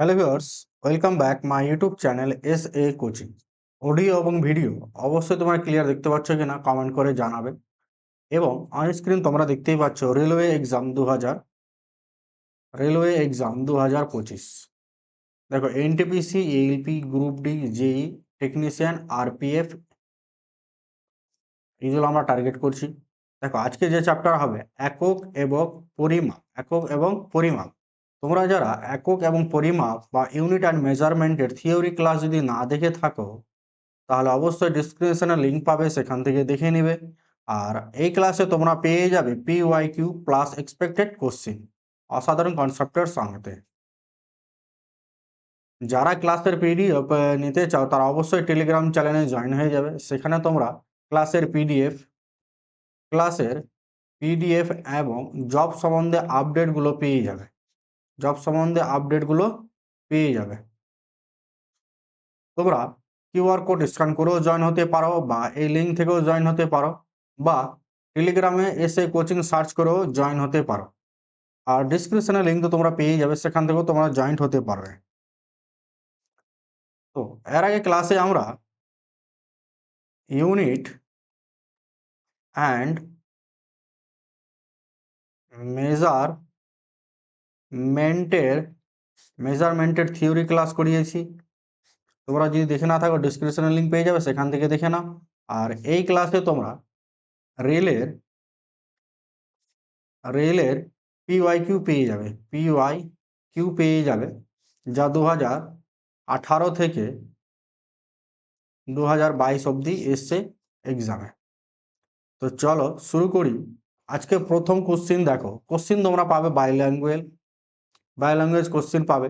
Hello viewers welcome back my YouTube channel S A coaching audio এবং video অবশ্যই তোমরা clear দেখতে পাচ্ছ কিনা কমেন্ট করে জানাবে। এবং অন স্ক্রিন তোমরা দেখতেই পাচ্ছ রেলওয়ে এক্সাম দু হাজার রেলওয়ে এক্সাম দু হাজার পঁচিশ দেখো NTPC LP group D JE technician RPF এইগুলো আমরা টার্গেট করছি। দেখো, আজকে যে চ্যাপ্টার হবে, একক এবং পরিমাপ, একক এবং পরিমাপ। তোমরা যারা একক এবং পরিমাপ বা ইউনিট অ্যান্ড মেজারমেন্টের থিওরি ক্লাস যদি না দেখে থাকো, তাহলে অবশ্যই ডিসক্রিপশনে লিঙ্ক পাবে, সেখান থেকে দেখে নিবে। আর এই ক্লাসে তোমরা পেয়ে যাবে P Y Q plus expected question অসাধারণ কনসেপ্টের সঙ্গেতে। যারা ক্লাসের পিডিএফ নিতে চাও, তারা অবশ্যই টেলিগ্রাম চ্যানেলে জয়েন হয়ে যাবে। সেখানে তোমরা ক্লাসের পিডিএফ ক্লাসের পিডিএফ এবং জব সম্বন্ধে আপডেটগুলো পেয়ে যাবে। জব সম্বন্ধে আপডেটগুলো পেয়ে যাবে। তোমরা কিউআর কোড স্ক্যান করেও জয়েন হতে পারো বা এই লিঙ্ক থেকেও জয়েন হতে পারো বা টেলিগ্রামে এসে কোচিং সার্চ করেও জয়েন হতে পারো। আর ডিসক্রিপশনে লিঙ্ক তো তোমরা পেয়ে যাবে, সেখান থেকেও তোমরা জয়েন্ট হতে পারবে। তো এর আগে ক্লাসে আমরা ইউনিট অ্যান্ড মেজার মেন্টের মেজারমেন্টের থিওরি ক্লাস করিয়েছি। তোমরা যদি দেখে না থাকো ডিসক্রিপশনের লিঙ্ক পেয়ে যাবে, সেখান থেকে দেখে নাও। আর এই ক্লাসে তোমরা রেলের রেলের পিওয়াই কিউ পেয়ে যাবে। পিওয়াই কিউ পেয়ে যাবে, যা দু হাজার আঠারো থেকে দু হাজার বাইশ অবধি এসছে এক্সামে তো চলো শুরু করি। আজকে প্রথম কোশ্চিন দেখো। কোশ্চিন তোমরা পাবে বাই বাই ল্যাঙ্গুয়েজ কোশ্চিন পাবে।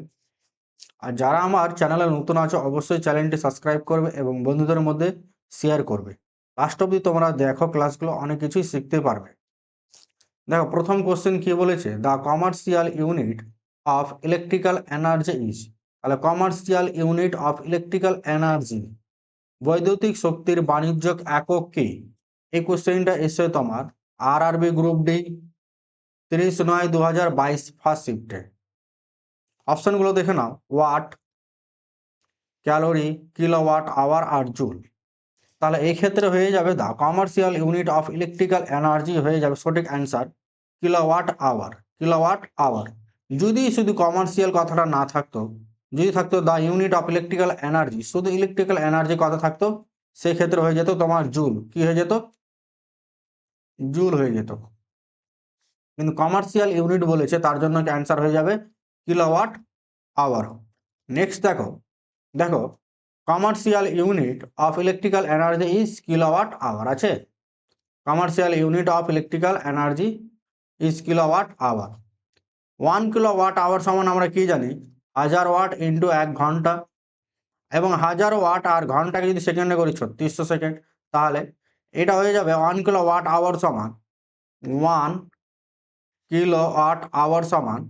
আর যারা আমার চ্যানেলে নতুন আছে, অবশ্যই চ্যানেলটি সাবস্ক্রাইব করবে এবং বন্ধুদের মধ্যে শেয়ার করবে। লাস্ট অবধি তোমরা দেখো ক্লাসগুলো অনেক কিছুই শিখতে পারবে। দেখো, প্রথম কোশ্চেন কি বলেছে? The commercial unit of electrical energy is তাহলে commercial unit of electrical energy বৈদ্যুতিক শক্তির বাণিজ্যিক একক কি? এই কোশ্চেনটা এসে তোমার আর আরবি গ্রুপ ডি তিরিশ নয় দু হাজার বাইশ ফার্স্ট শিফটে অপশনগুলো দেখে নাও। ওয়াট, ক্যালোরি, কিলোওয়াট আওয়ার আর জুল। তাহলে এই ক্ষেত্রে হয়ে যাবে the commercial unit of electrical energy হয়ে যাবে সঠিক answer kilowatt hour kilowatt hour. যদি শুধু কমার্শিয়াল কথাটা না থাকতো, যদি থাকতো the unit of electrical energy শুধু ইলেকট্রিক্যাল এনার্জি কথা থাকতো, সেক্ষেত্রে হয়ে যেত তোমার জুল। কি হয়ে যেত? জুল হয়ে যেত। কিন্তু কমার্শিয়াল ইউনিট বলেছে, তার জন্য অ্যান্সার হয়ে যাবে? কিলোওয়াট আওয়ার নেক্সট দেখো। দেখো commercial unit of electrical energy is kilowatt hour আছে? Commercial unit of electrical energy is kilowatt hour one kilowatt hour সমান আমরা কি জানি? হাজার ওয়াট ইন্টু এক ঘণ্টা। এবং হাজার ওয়াট আর ঘন্টাকে যদি সেকেন্ডে করি, ছত্রিশশো সেকেন্ড তাহলে এটা হয়ে যাবে ওয়ান কিলো ওয়াট আওয়ার সমান। ওয়ান কিলো ওয়াট আওয়ার সমান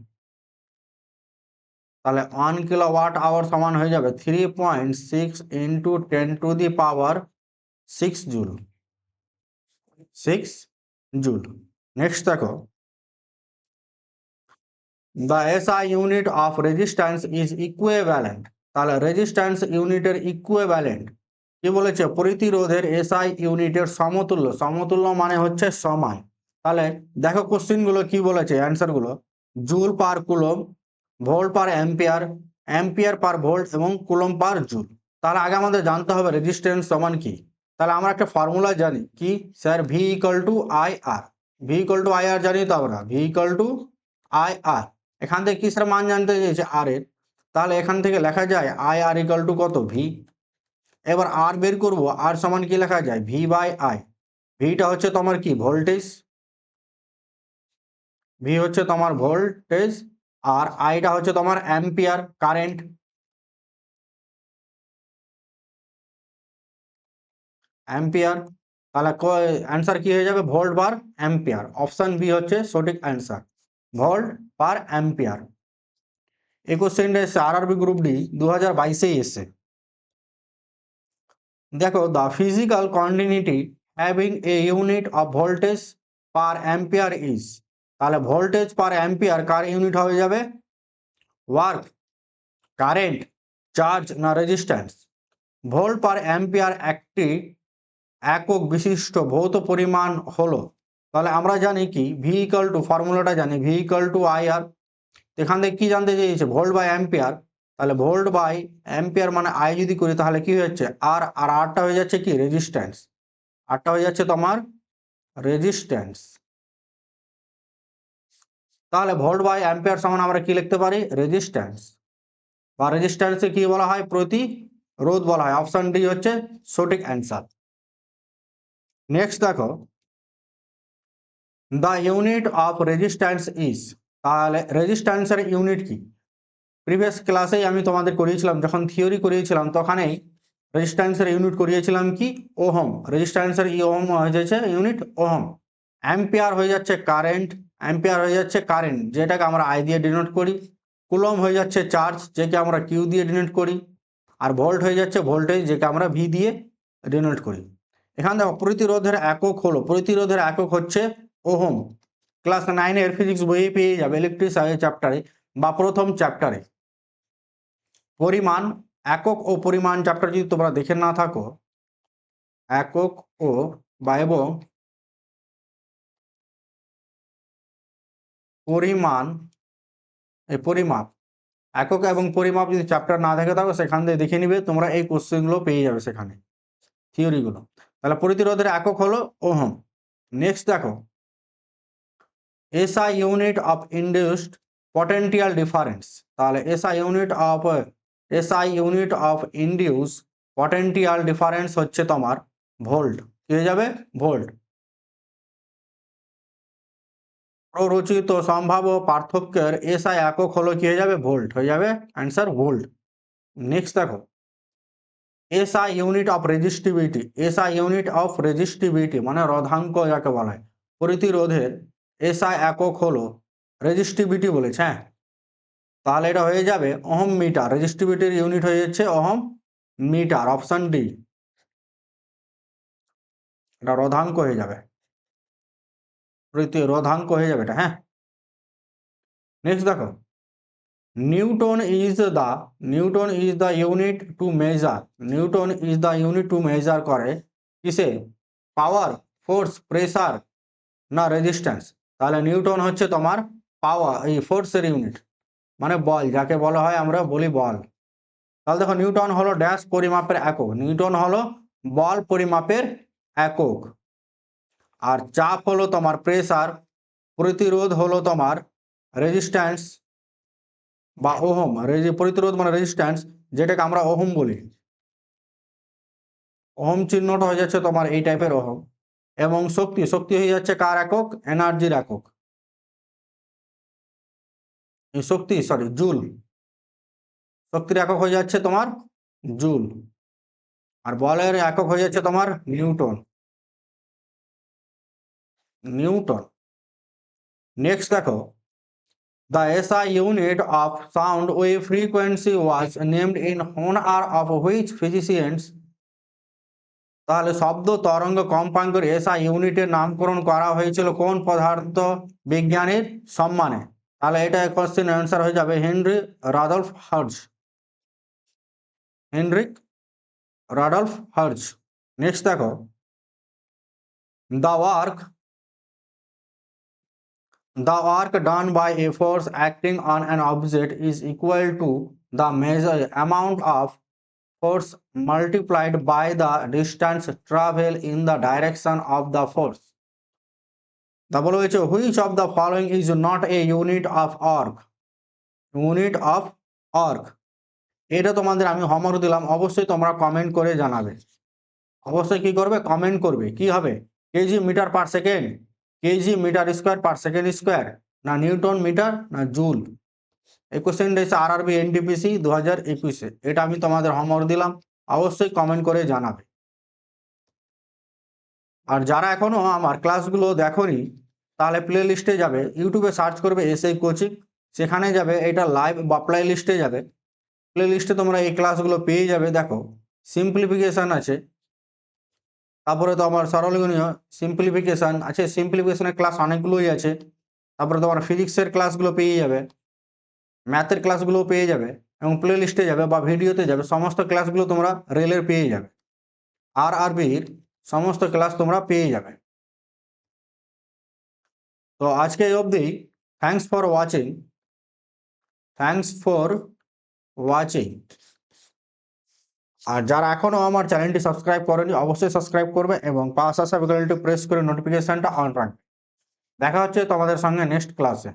তাহলে ওয়ান কিলো ওয়াট আওয়ার সমান হয়ে যাবে three point six into ten to the power six joule six joule next দেখো। The SI unit of resistance is equivalent তাহলে resistance ইউনিটের equivalent কি বলেছে? প্রতিরোধের এসআই ইউনিটের সমতুল্য। সমতুল্য মানে হচ্ছে সমান। তাহলে দেখো কোশ্চিনগুলো কি বলেছে? অ্যান্সারগুলো joule per coulomb volt per ampere ampere per volt এবং কুলম পার জুল। তাহলে আগে আমাদের জানতে হবে রেজিস্ট্যান্স সমান কি? তাহলে আমরা একটা ফর্মুলা জানি। কি? Sir V equal to I R V equal to I R জানি তো আমরা। V equal to I R এখান থেকে কিসের মান জানতে চাইছে? আর এর। তাহলে এখান থেকে লেখা যায় আই আর ইকাল টু কত? ভি এবার আর বের করব। আর সমান কি লেখা যায়? ভি বাই আই ভিটা হচ্ছে তোমার কি? ভোল্টেজ ভি হচ্ছে তোমার ভোল্টেজ আর আইটা হচ্ছে তোমার অ্যাম্পিয়ার কারেন্ট অ্যাম্পিয়ার তাহলে অ্যান্সার কি হয়ে যাবে? ভোল্ট বার অ্যাম্পিয়ার অপশন বি হচ্ছে সঠিক অ্যান্সার ভোল্ট পার অ্যাম্পিয়ার এই কোশ্চেনটা এসছে আর আরবি গ্রুপ ডি দু হাজার বাইশেই এসছে। দেখো the physical continuity having a unit of voltage per ampere is তাহলে ভোল্টেজ পার অ্যাম্পিয়ার কার ইউনিট হয়ে যাবে? ওয়ার্ক কারেন্ট চার্জ না রেজিস্ট্যান্স ভোল্ট পার অ্যাম্পিয়ার একটি একক বিশিষ্ট ভৌত পরিমাণ হলো। তাহলে আমরা জানি কি? ভি ইকাল টু ফর্মুলাটা জানি। V equal to I R এখান থেকে কি জানতে চেয়েছে? ভোল্ট বাই অ্যাম্পিয়ার তাহলে ভোল্ট বাই অ্যাম্পিয়ার মানে আই যদি করি, তাহলে কি যাচ্ছে? আর আর আরটা হয়ে যাচ্ছে কি? রেজিস্ট্যান্স আরটা হয়ে যাচ্ছে তোমার রেজিস্ট্যান্স তাহলে ভোল্ট বাই অ্যাম্পিয়ার সমান আমরা কি লিখতে পারি? রেজিস্ট্যান্স বা রেজিস্ট্যান্সে কি বলা হয়? প্রতি রোধ বলা হয়। অপশন ডি হচ্ছে সঠিক অ্যান্সার নেক্সট দেখো। The unit of resistance is তাহলে রেজিস্ট্যান্সের ইউনিট কি? প্রিভিয়াস ক্লাসেই আমি তোমাদের করিয়েছিলাম, যখন থিওরি করিয়েছিলাম, তখনই রেজিস্ট্যান্সের ইউনিট করিয়েছিলাম কি? ওহম রেজিস্ট্যান্সের ই ওহম হয়ে যাচ্ছে ইউনিট ওহম অ্যাম্পিয়ার হয়ে যাচ্ছে কারেন্ট অ্যাম্পিয়ার হয়ে যাচ্ছে কারেন্ট যেটাকে আমরা আই দিয়ে ডিনোট করি। কুলম হয়ে যাচ্ছে চার্জ যেকে আমরা কিউ দিয়ে ডিনোট করি। আর ভোল্ট হয়ে যাচ্ছে ভোল্টেজ যেকে আমরা ভি দিয়ে ডিনোট করি। এখান দেখো, প্রতিরোধের একক হলো, প্রতিরোধের একক হচ্ছে ওহম। ক্লাস নাইনের ফিজিক্স বইয়ে পেয়ে যাবে ইলেকট্রিক চ্যাপ্টারে বা প্রথম চ্যাপ্টারে পরিমাণ, একক ও পরিমাণ চ্যাপ্টার যদি তোমরা দেখে না থাকো, একক ও বা এবং পরিমাণ, এই পরিমাপ, একক এবং পরিমাপ যদি চ্যাপ্টার না দেখে থাকো, সেখান থেকে দেখে নিবে, তোমরা এই কোশ্চেনগুলো পেয়ে যাবে সেখানে থিওরিগুলো তাহলে প্রতিরোধের একক হলো ওহম। নেক্সট দেখো। SI unit of induced potential difference তাহলে SI unit of SI unit of induce potential difference হচ্ছে তোমার ভোল্ট কি হয়ে যাবে? ভোল্ট প্ররোচিত সম্ভাব্য পার্থক্যের এসআই একক হলো কি হয়ে যাবে? ভোল্ট হয়ে যাবে? Answer volt. নেক্সট দেখো। SI unit of resistivity SI unit of resistivity মানে রোধাঙ্ক যাকে বলা হয়। প্রতিরোধের এসআই একক হলো রেজিস্টিভিটি বলেছে হ্যাঁ? তাহলে এটা হয়ে যাবে অহম মিটার রেজিস্টিভিটির ইউনিট হয়ে যাচ্ছে অহম মিটার অপশন ডি এটা রোধাঙ্ক হয়ে যাবে। প্রতি রোধাঙ্ক হয়ে যাবে এটা হ্যাঁ? নেক্সট দেখো। Newton is the newton is the unit to measure newton is the unit to measure করে কিসে? পাওয়ার ফোর্স প্রেসার না রেজিস্ট্যান্স তাহলে নিউটন হচ্ছে তোমার পাওয়ার এই ফোর্সের ইউনিট মানে বল, যাকে বলা হয় আমরা বলি বল। তাহলে দেখো নিউটন হলো ড্যাশ পরিমাপের একক নিউটন হলো বল পরিমাপের একক। আর চাপ হলো তোমার প্রেসার প্রতিরোধ হলো তোমার রেজিস্ট্যান্স বা ওহম। প্রতিরোধ মানে রেজিস্ট্যান্স যেটাকে আমরা ওহম বলি। ওহম চিহ্নটা হয়ে যাচ্ছে তোমার এই টাইপের ওহম। এবং শক্তি শক্তি হয়ে যাচ্ছে কার একক? এনার্জির একক। শক্তি সরি জুল শক্তির একক হয়ে যাচ্ছে তোমার জুল আর বলের একক হয়ে যাচ্ছে তোমার নিউটন। নিউটন। নেক্সট দেখো। The SI unit of sound wave frequency was named in honor of which physicians? তাহলে শব্দ তরঙ্গ কম্পাঙ্কের এসআই ইউনিটের নামকরণ করা হয়েছিল কোন পদার্থ বিজ্ঞানীর সম্মানে? তাহলে এটা কোশ্চেন অ্যান্সার হয়ে যাবে Henry Rudolf Hertz. Heinrich Rudolf Hertz. Next দেখো। The work The work done by a force acting on an object is equal to the measure amount of force multiplied by the distance travel in the direction of the force. তা বলা হয়েছে which of the following is not a unit of work unit of work এটা তোমাদের আমি homework দিলাম অবশ্যই তোমরা comment করে জানাবে অবশ্যই কি করবে কমেন্ট করবে কি হবে KG metre per second KG metre square per second square না নিউটন মিটার, না জুল। এই কোশ্চেনটা এসে আর আরবি এনটিপিসি দু হাজার একুশে। এটা আমি তোমাদের হোমওয়ার্ক দিলাম, অবশ্যই কমেন্ট করে জানাবে। আর যারা এখনও আমার ক্লাসগুলো দেখোনি, তাহলে প্লে লিস্টে যাবে ইউটিউবে সার্চ করবে এসআই কোচিং সেখানে যাবে, এটা লাইভ বা প্লে লিস্টে যাবে। প্লে লিস্টে তোমরা এই ক্লাসগুলো পেয়ে যাবে, দেখো। সিম্পলিফিকেশন আছে তারপরে তো আমার সরলগুণীয় সিম্পলিফিকেশন আছে সিম্পলিফিকেশনের ক্লাস অনেকগুলোই আছে। তারপরে তোমার ফিজিক্সের ক্লাসগুলো পেয়ে যাবে ম্যাথের ক্লাসগুলো পেয়ে যাবে এবং প্লে লিস্টে যাবে বা ভিডিওতে যাবে, সমস্ত ক্লাসগুলো তোমরা রেলের পেয়ে যাবে। আর আরবির সমস্ত ক্লাস তোমরা পেয়ে যাবে। তো আজকে অবধি thanks for watching thanks for watching আর যারা এখনও আমার চ্যানেলটি সাবস্ক্রাইব করেনি, অবশ্যই সাবস্ক্রাইব করবে এবং পাশ আসা বেলটি প্রেস করে নোটিফিকেশনটা অন রাখবে দেখা হচ্ছে তোমাদের সঙ্গে নেক্সট ক্লাসে